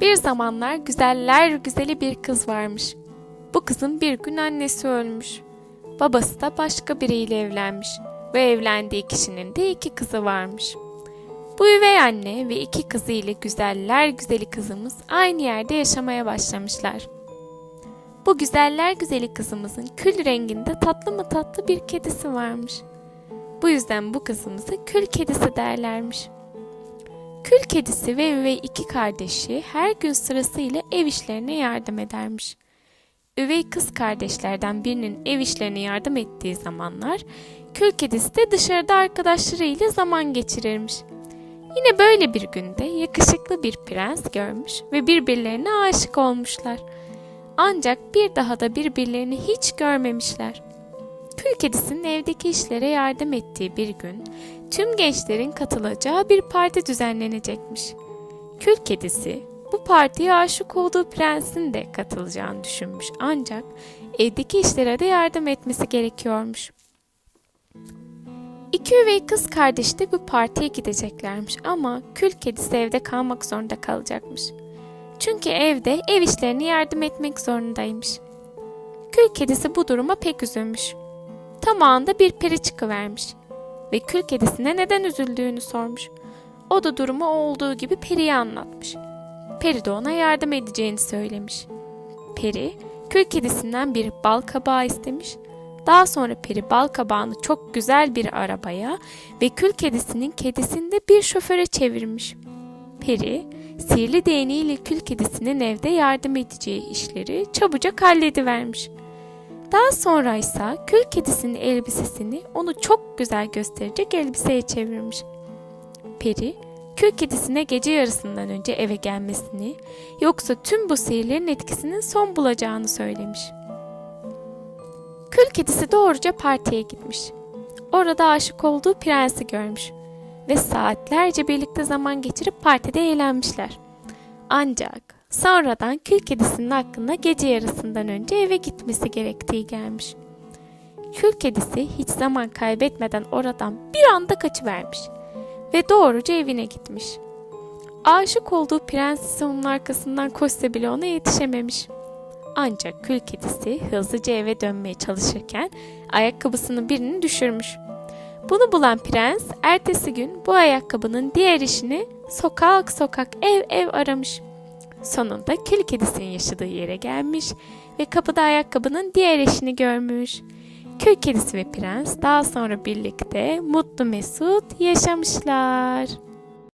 Bir zamanlar güzeller güzeli bir kız varmış. Bu kızın bir gün annesi ölmüş. Babası da başka biriyle evlenmiş ve evlendiği kişinin de iki kızı varmış. Bu üvey anne ve iki kızı ile güzeller güzeli kızımız aynı yerde yaşamaya başlamışlar. Bu güzeller güzeli kızımızın kül renginde tatlı mı tatlı bir kedisi varmış. Bu yüzden bu kızımızı kül kedisi derlermiş. Kül kedisi ve üvey iki kardeşi her gün sırasıyla ev işlerine yardım edermiş. Üvey kız kardeşlerden birinin ev işlerine yardım ettiği zamanlar kül kedisi de dışarıda arkadaşlarıyla zaman geçirirmiş. Yine böyle bir günde yakışıklı bir prens görmüş ve birbirlerine aşık olmuşlar. Ancak bir daha da birbirlerini hiç görmemişler. Kül kedisinin evdeki işlere yardım ettiği bir gün tüm gençlerin katılacağı bir parti düzenlenecekmiş. Kül kedisi bu partiye aşık olduğu prensin de katılacağını düşünmüş ancak evdeki işlere de yardım etmesi gerekiyormuş. İki üvey kız kardeş de bu partiye gideceklermiş ama kül kedisi evde kalmak zorunda kalacakmış. Çünkü evde ev işlerine yardım etmek zorundaymış. Kül kedisi bu duruma pek üzülmüş. Tam o anda bir peri çıkıvermiş ve kül kedisine neden üzüldüğünü sormuş. O da durumu olduğu gibi periye anlatmış. Peri de ona yardım edeceğini söylemiş. Peri, kül kedisinden bir bal kabağı istemiş. Daha sonra peri bal kabağını çok güzel bir arabaya ve kül kedisinin kedisini de bir şoföre çevirmiş. Peri, sihirli değneğiyle kül kedisinin evde yardım edeceği işleri çabucak halledivermiş. Daha sonra ise kül kedisinin elbisesini onu çok güzel gösterecek elbiseye çevirmiş. Peri, kül kedisine gece yarısından önce eve gelmesini, yoksa tüm bu sihirlerin etkisinin son bulacağını söylemiş. Kül kedisi doğruca partiye gitmiş. Orada aşık olduğu prensi görmüş ve saatlerce birlikte zaman geçirip partide eğlenmişler. Ancak sonradan kül kedisinin aklına gece yarısından önce eve gitmesi gerektiği gelmiş. Kül kedisi hiç zaman kaybetmeden oradan bir anda kaçıvermiş ve doğruca evine gitmiş. Aşık olduğu prens ise onun arkasından koşsa bile ona yetişememiş. Ancak kül kedisi hızlıca eve dönmeye çalışırken ayakkabısının birini düşürmüş. Bunu bulan prens ertesi gün bu ayakkabının diğer işini sokak sokak ev ev aramış. Sonunda kül kedisinin yaşadığı yere gelmiş ve kapıda ayakkabının diğer eşini görmüş. Kül kedisi ve prens daha sonra birlikte mutlu mesut yaşamışlar.